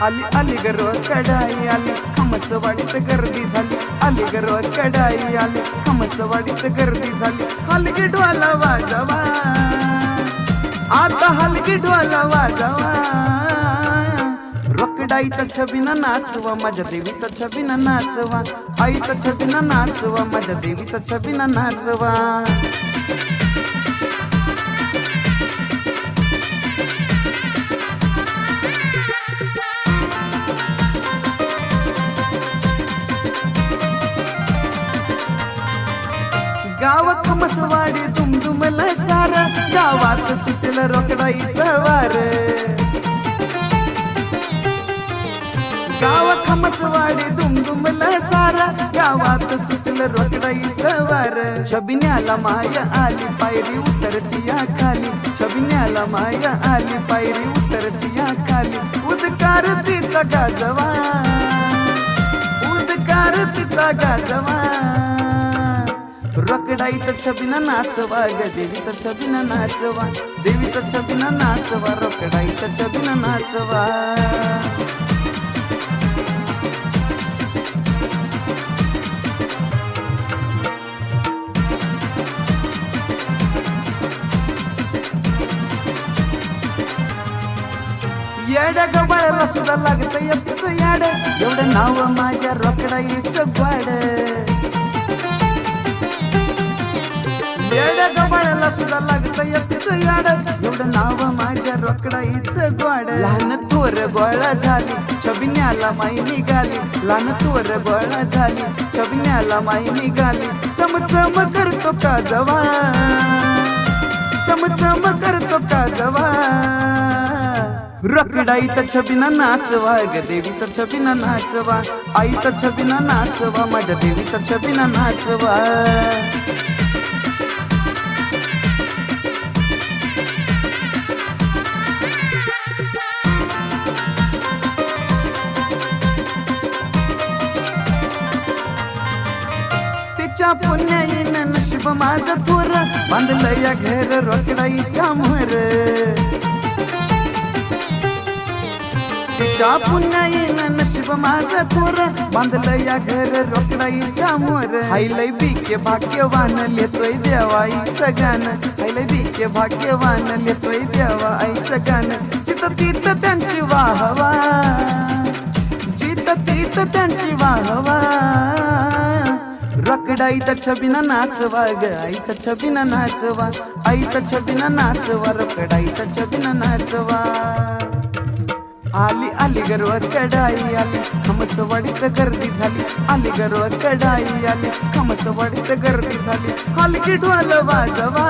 आली आली गर्व कडाई आली. खमसवाडीत गर्दी झाली. आली गर्व कडाई आली. खमसवाडीत गर्दी झाली. हलगी ढोला वाजवा. आता हलगी ढोला वाजवा. रोकडाईचा छबिना नाचवा माझ्या देवीचा छबिना नाचवा. आईचा छबिना नाचवा माझ्या देवीचा छबिना नाचवा. गावात मसवाडी तुमदुमला सार गावात सुटल रोकडाईचं वार. गावात खमसवाडी दुमदुमल सारा गावात सुटलं रोकडाईचं वार. छबिन्याला माया आली पायरी उतरतिया खाली. छबिन्याला माया आली पायरी उतरतिया खाली. उदकार तिचा गाजवा. उदकार तिचा गाजवा. रोकडाईचा छबिना नाचवा ग देवीचा छबिना नाचवा देवीचा छबिना नाचवा रोकडाईचा छबिना नाचवा. येड्या गबाळाला सुद्धा लागत येतच याड. एवढं नाव माझ्या रोकडाईचं गाड सुद्धा लागत येतीच याड. एवढं नाव माझ्या रोकडाईचं गोड. लहान थोर गोळा झाली छबिन्याला माई निघाली. लहान थोर गोळा झाली छबिन्याला माई निघाली. चमचम करतो का जवा? चमचम करतो का जवा? रकडाईचा छबिना नाचवा ग देवीचा छबिना नाचवा. आईचा छबिना नाचवा माझ्या देवीचा छबिना नाचवा. तिच्या पुण्याईनं नशीब माझ थोर बांधलं या घर रोकडाईच्या मोर. तिच्या पुण्याईनं नशीब माझ थोर बांधलं या घर रोकडाईच्या मोर. हायलय बीके भाग्यवान लेतोय देवाईचं गाणं. हायलय बीके भाग्यवान लेतोय देवाईचं गाणं. जित तीत त्यांची वाहवा. जिथं तीत त्यांची वाहवा. रकडाईचा छबिना नाचवा ग. आईचा छबिना नाचवा. आईचा छबिना नाचवा. रकडाईचा छबिना नाचवा. आली आली गर्व कडाई आली. खमसवाडीत गर्दी झाली. आली गर्व कडाई आली. खमसवाडीत गर्दी झाली. हलकी ढोल वाजवा.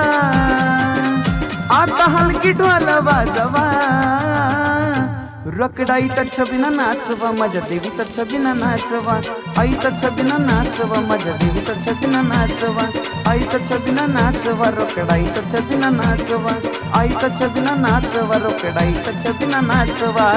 आता हलकी ढोल वाजवा. लकडाईचा छबिना नाचवा माझ्या देवीचा छबिना नाचवा. आईचा छबिना नाचवा माझ्या देवीचा छबिना नाचवा. आईचा छबिना नाचवा रोकडाईचा छबिना नाचवा. आईचा छबिना नाचवा रोकडाईचा छबिना नाचवा.